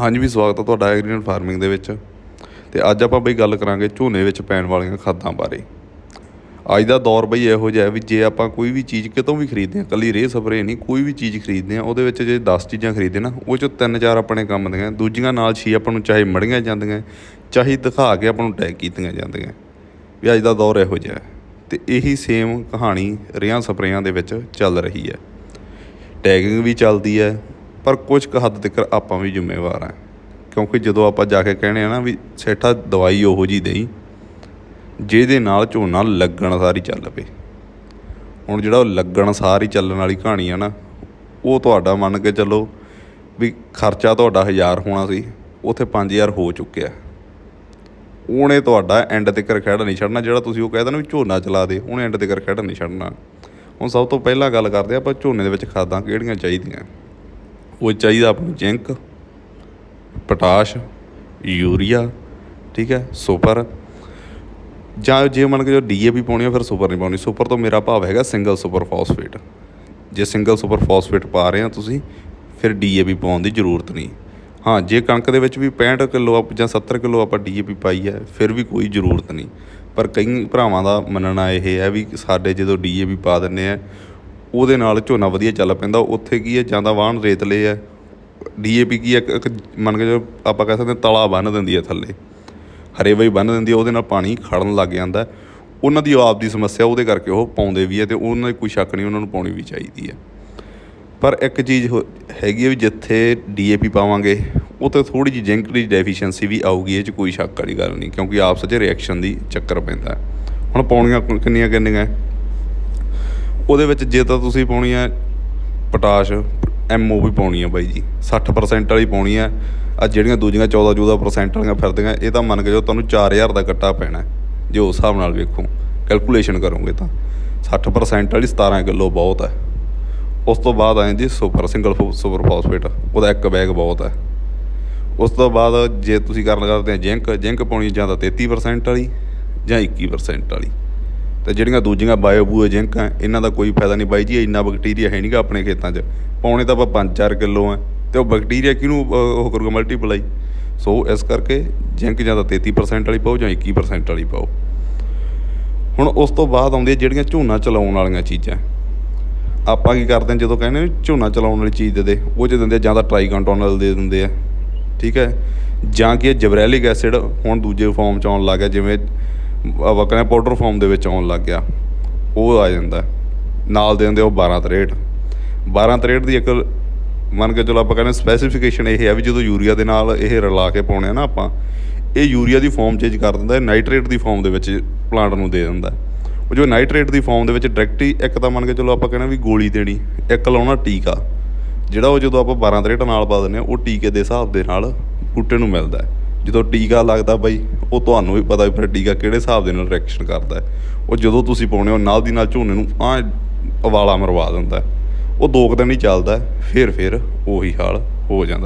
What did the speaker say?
ਹਾਂਜੀ ਵੀ ਸਵਾਗਤ ਹੈ ਤੁਹਾਡਾ ਐਗਰੀਕਲਚਰ ਫਾਰਮਿੰਗ ਦੇ ਵਿੱਚ। ਤੇ ਅੱਜ ਆਪਾਂ ਬਈ ਗੱਲ ਕਰਾਂਗੇ ਝੋਨੇ ਵਿੱਚ ਪੈਣ ਵਾਲੀਆਂ ਖਾਦਾਂ ਬਾਰੇ। ਅੱਜ ਦਾ ਦੌਰ ਬਈ ਇਹੋ ਜਿਹਾ ਵੀ ਜੇ ਆਪਾਂ ਕੋਈ ਵੀ ਚੀਜ਼ ਕਿਤੋਂ ਵੀ ਖਰੀਦਦੇ ਹਾਂ ਕੱਲੀ ਰੇਹ ਸਪਰੇ ਨਹੀਂ, ਕੋਈ ਵੀ ਚੀਜ਼ ਖਰੀਦਦੇ ਹਾਂ, ਉਹਦੇ ਵਿੱਚ ਜੇ 10 ਚੀਜ਼ਾਂ ਖਰੀਦਦੇ ਨਾ, ਉਹ ਚੋਂ ਤਿੰਨ ਚਾਰ ਆਪਣੇ ਕੰਮ ਦੀਆਂ, ਦੂਜੀਆਂ ਨਾਲ ਛੇ ਆਪਾਂ ਨੂੰ ਚਾਹੇ ਮੜੀਆਂ ਜਾਂਦੀਆਂ, ਚਾਹੇ ਦਿਖਾ ਕੇ ਆਪਾਂ ਨੂੰ ਟੈਗ ਕੀਤੀਆਂ ਜਾਂਦੀਆਂ। ਵੀ ਅੱਜ ਦਾ ਦੌਰ ਇਹੋ ਜਿਹਾ ਹੈ। ਤੇ ਇਹੀ ਸੇਮ ਕਹਾਣੀ ਰੇਹਾਂ ਸਪਰੇਆਂ ਦੇ ਵਿੱਚ ਚੱਲ ਰਹੀ ਹੈ। ਟੈਗਿੰਗ ਵੀ ਚੱਲਦੀ ਹੈ ਪਰ ਕੁਝ ਕੁ ਹੱਦ ਤੱਕ ਆਪਾਂ ਵੀ ਜ਼ਿੰਮੇਵਾਰ ਹਾਂ ਕਿਉਂਕਿ ਜਦੋਂ ਆਪਾਂ ਜਾ ਕੇ ਕਹਿੰਦੇ ਆ ਨਾ ਵੀ ਸੇਠਾ ਦਵਾਈ ਉਹੋ ਜੀ ਦੇਈ, ਜਿਹਦੇ ਨਾਲ ਝੋਨਾ ਲੱਗਣ ਸਾਰੀ ਚੱਲ ਪਏ। ਹੁਣ ਜਿਹੜਾ ਉਹ ਲੱਗਣ ਸਾਰੀ ਚੱਲਣ ਵਾਲੀ ਕਹਾਣੀ ਆ ਨਾ, ਉਹ ਤੁਹਾਡਾ ਮੰਨ ਕੇ ਚੱਲੋ ਵੀ ਖਰਚਾ ਤੁਹਾਡਾ 1000 ਹੋਣਾ ਸੀ, ਉੱਥੇ 5000 ਹੋ ਚੁੱਕਿਆ। ਉਹਨੇ ਤੁਹਾਡਾ ਐਂਡ ਤੱਕ ਖੜਾ ਨਹੀਂ ਛੱਡਣਾ, ਜਿਹੜਾ ਤੁਸੀਂ ਉਹ ਕਹਿੰਦੇ ਨਾ ਵੀ ਝੋਨਾ ਚਲਾ ਦੇ, ਉਹਨੇ ਐਂਡ ਤੱਕ ਖੜਾ ਨਹੀਂ ਛੱਡਣਾ। ਹੁਣ ਸਭ ਤੋਂ ਪਹਿਲਾਂ ਗੱਲ ਕਰਦੇ ਆਪਾਂ ਝੋਨੇ ਦੇ ਵਿੱਚ ਖਾਦਾਂ ਕਿਹੜੀਆਂ ਚਾਹੀਦੀਆਂ। ਉਹ ਚਾਹੀਦਾ ਆਪਾਂ ਨੂੰ ਜ਼ਿੰਕ, ਪੋਟਾਸ਼, ਯੂਰੀਆ, ਠੀਕ ਹੈ, ਸੁਪਰ। ਜਾਂ ਜੇ ਮੰਨ ਕੇ ਜੋ ਡੀਏਪੀ ਪਾਉਣੀ ਆ, ਫਿਰ ਸੁਪਰ ਨਹੀਂ ਪਾਉਣੀ। ਸੁਪਰ ਤੋਂ ਮੇਰਾ ਭਾਵ ਹੈਗਾ ਸਿੰਗਲ ਸੁਪਰ ਫਾਸਫੇਟ। ਜੇ ਸਿੰਗਲ ਸੁਪਰ ਫਾਸਫੇਟ ਪਾ ਰਹੇ ਆ ਤੁਸੀਂ, ਫਿਰ ਡੀਏਪੀ ਪਾਉਣ ਦੀ ਜ਼ਰੂਰਤ ਨਹੀਂ। ਹਾਂ, ਜੇ ਕਣਕ ਦੇ ਵਿੱਚ ਵੀ 65 ਕਿਲੋ ਆਪ- ਜਾਂ 70 ਕਿਲੋ ਆਪਾਂ ਡੀਏਪੀ ਪਾਈ ਹੈ, ਫਿਰ ਵੀ ਕੋਈ ਜ਼ਰੂਰਤ ਨਹੀਂ। ਪਰ ਕਈ ਭਰਾਵਾਂ ਦਾ ਮੰਨਣਾ ਇਹ ਹੈ ਵੀ ਸਾਡੇ ਜਦੋਂ ਡੀਏਪੀ ਪਾ ਦਿੰਨੇ ਆ ਉਹਦੇ ਨਾਲ ਝੋਨਾ ਵਧੀਆ ਚੱਲ ਪੈਂਦਾ ਉੱਥੇ ਕੀ ਹੈ ਜਾਂ ਤਾਂ ਵਾਹਣ ਰੇਤਲੇ ਹੈ ਡੀਏਪੀ ਕੀ ਹੈ, ਇੱਕ ਮੰਨ ਕੇ ਜੋ ਆਪਾਂ ਕਹਿ ਸਕਦੇ ਹਾਂ ਤਲਾ ਬੰਨ ਦਿੰਦੀ ਹੈ ਥੱਲੇ ਹਰੇ ਵਈ ਬੰਨ ਦਿੰਦੀ ਹੈ ਉਹਦੇ ਨਾਲ ਪਾਣੀ ਖੜਨ ਲੱਗ ਜਾਂਦਾ ਉਹਨਾਂ ਦੀ ਆਪ ਦੀ ਸਮੱਸਿਆ ਉਹਦੇ ਕਰਕੇ ਉਹ ਪਾਉਂਦੇ ਵੀ ਹੈ ਤੇ ਉਹਨਾਂ ਦੀ ਕੋਈ ਸ਼ੱਕ ਨਹੀਂ ਉਹਨਾਂ ਨੂੰ ਪਾਉਣੀ ਵੀ ਚਾਹੀਦੀ ਹੈ। ਪਰ ਇੱਕ ਚੀਜ਼ ਹੋ- ਹੈਗੀ ਹੈ ਵੀ ਜਿੱਥੇ ਡੀਏਪੀ ਪਾਵਾਂਗੇ ਉੱਥੇ ਥੋੜੀ ਜਿਹੀ ਜ਼ਿੰਕ ਦੀ ਡੈਫੀਸ਼ੀਐਂਸੀ ਵੀ ਆਊਗੀ ਇਹ 'ਚ ਕੋਈ ਸ਼ੱਕ ਵਾਲੀ ਗੱਲ ਨਹੀਂ ਕਿਉਂਕਿ ਆਪਸ 'ਚ ਰਿਐਕਸ਼ਨ ਦੀ ਚੱਕਰ ਪੈਂਦਾ ਹੁਣ ਪਾਉਣੀਆਂ ਕਿੰਨੀਆਂ ਕਿੰਨੀਆਂ ਹੈ? ਉਹਦੇ ਵਿੱਚ ਜੇ ਤਾਂ ਤੁਸੀਂ ਪਾਉਣੀ ਹੈ ਪੋਟਾਸ਼ ਐਮਓ ਵੀ ਪਾਉਣੀ ਹੈ ਬਾਈ ਜੀ। 60% ਵਾਲੀ ਪਾਉਣੀ ਹੈ ਆ ਜਿਹੜੀਆਂ ਦੂਜੀਆਂ 14 14% ਵਾਲੀਆਂ ਫਿਰਦੀਆਂ, ਇਹ ਤਾਂ ਮੰਨ ਕੇ ਜੋ ਤੁਹਾਨੂੰ 4000 ਦਾ ਕੱਟਾ ਪੈਣਾ। ਜੇ ਉਸ ਹਿਸਾਬ ਨਾਲ ਵੇਖੋ ਕੈਲਕੂਲੇਸ਼ਨ ਕਰੋਗੇ ਤਾਂ। 60% ਵਾਲੀ 17 ਕਿਲੋ ਬਹੁਤ ਹੈ ਉਸ ਤੋਂ ਬਾਅਦ ਆਏ ਜੀ ਸੁਪਰ ਸਿੰਗਲ ਸੁਪਰ ਫਾਸਫੇਟ। ਉਹਦਾ ਇੱਕ ਬੈਗ ਬਹੁਤ ਹੈ ਉਸ ਤੋਂ ਬਾਅਦ ਜੇ ਤੁਸੀਂ ਕਰਨ ਕਰਦੇ ਆ ਜਿੰਕ ਜਿੰਕ ਪਾਉਣੀ ਜਾਂ ਤਾਂ 33% ਵਾਲੀ ਜਾਂ 21% ਵਾਲੀ। ਤੇ ਜਿਹੜੀਆਂ ਦੂਜੀਆਂ ਬਾਇਓ ਬੂਏ ਜਿੰਕ ਆ, ਇਹਨਾਂ ਦਾ ਕੋਈ ਫਾਇਦਾ ਨਹੀਂ ਬਾਈ ਜੀ ਇੰਨਾ ਬੈਕਟੀਰੀਆ ਹੈ ਨਹੀਂਗਾ ਆਪਣੇ ਖੇਤਾਂ 'ਚ। ਪਾਉਣੇ ਤਾਂ ਆਪਾਂ 5-4 ਕਿਲੋ ਆ ਤੇ ਉਹ ਬੈਕਟੀਰੀਆ ਕਿਹਨੂੰ ਉਹ ਕਰੂਗਾ ਮਲਟੀਪਲਾਈ ਸੋ ਇਸ ਕਰਕੇ ਜਿੰਕ ਜਾਂ ਤਾਂ 33% ਵਾਲੀ ਪਾਓ ਜਾਂ 21% ਵਾਲੀ ਪਾਓ। ਹੁਣ ਉਸ ਤੋਂ ਬਾਅਦ ਆਉਂਦੀਆਂ ਜਿਹੜੀਆਂ ਝੋਨਾ ਚਲਾਉਣ ਵਾਲੀਆਂ ਚੀਜ਼ਾਂ। ਆਪਾਂ ਕੀ ਕਰਦੇ ਹਾਂ, ਜਦੋਂ ਕਹਿੰਦੇ ਨੇ ਝੋਨਾ ਚਲਾਉਣ ਵਾਲੀ ਚੀਜ਼ ਦੇ ਦੇ, ਉਹ ਚ ਦਿੰਦੇ ਜਾਂ ਤਾਂ ਟ੍ਰਾਈਕੰਟੋਨਲ ਦੇ ਦਿੰਦੇ ਆ। ਠੀਕ ਹੈ? ਜਾਂ ਕਿ ਜਬਰੈਲਿਕ ਐਸਿਡ ਹੁਣ ਦੂਜੇ ਫਾਰਮ ਚ ਆਉਣ ਲੱਗ ਗਿਆ, ਜਿਵੇਂ ਆਪਾਂ ਕਹਿੰਦੇ ਪਾਊਡਰ ਫਾਰਮ ਦੇ ਵਿੱਚ ਆਉਣ ਲੱਗ ਗਿਆ। ਉਹ ਆ ਜਾਂਦਾ। ਨਾਲ ਦੇ ਦਿੰਦੇ ਉਹ 12 63 12 63 ਦੀ ਇੱਕ ਮੰਨ ਕੇ ਚਲੋ ਆਪਾਂ ਕਹਿੰਦੇ ਸਪੈਸੀਫਿਕੇਸ਼ਨ ਇਹ ਹੈ ਵੀ ਜਦੋਂ ਯੂਰੀਆ ਦੇ ਨਾਲ ਇਹ ਰਲਾ ਕੇ ਪਾਉਣੇ ਆ ਨਾ ਆਪਾਂ, ਇਹ ਯੂਰੀਆ ਦੀ ਫਾਰਮ ਚੇਂਜ ਕਰ ਦਿੰਦਾ ਹੈ ਨਾਈਟ੍ਰੇਟ ਦੀ ਫਾਰਮ ਦੇ ਵਿੱਚ ਪਲਾਂਟ ਨੂੰ ਦੇ ਦਿੰਦਾ। ਉਹ ਜੋ ਨਾਈਟ੍ਰੇਟ ਦੀ ਫਾਰਮ ਦੇ ਵਿੱਚ ਡਾਇਰੈਕਟ ਹੀ ਇੱਕ ਤਾਂ ਮੰਨ ਕੇ ਚਲੋ ਆਪਾਂ ਕਹਿੰਦੇ ਵੀ ਗੋਲੀ ਦੇਣੀ, ਇੱਕ ਲਾਉਣਾ ਟੀਕਾ। ਜਿਹੜਾ ਉਹ ਜਦੋਂ ਆਪਾਂ 12 ਤਰੇਟ ਨਾਲ ਪਾ ਦਿੰਦੇ ਆ, ਉਹ ਟੀਕੇ ਦੇ ਹਿਸਾਬ ਦੇ ਨਾਲ ਬੂਟੇ ਨੂੰ ਮਿਲਦਾ ਹੈ। ਜਦੋਂ ਟੀਕਾ ਲੱਗਦਾ ਬਾਈ, ਉਹ ਤੁਹਾਨੂੰ ਵੀ ਪਤਾ ਵੀ ਫਿਰ ਟੀਕਾ ਕਿਹੜੇ ਹਿਸਾਬ ਦੇ ਨਾਲ ਰਿਐਕਸ਼ਨ ਕਰਦਾ ਉਹ ਜਦੋਂ ਤੁਸੀਂ ਪਾਉਣੇ ਹੋ, ਨਾਲ ਦੀ ਨਾਲ ਝੋਨੇ ਨੂੰ ਆ ਉਵਾਲਾ ਮਰਵਾ ਦਿੰਦਾ ਉਹ ਦੋ ਕੁ ਦਿਨ ਹੀ ਚੱਲਦਾ ਫਿਰ ਫਿਰ ਉਹੀ ਹਾਲ ਹੋ ਜਾਂਦਾ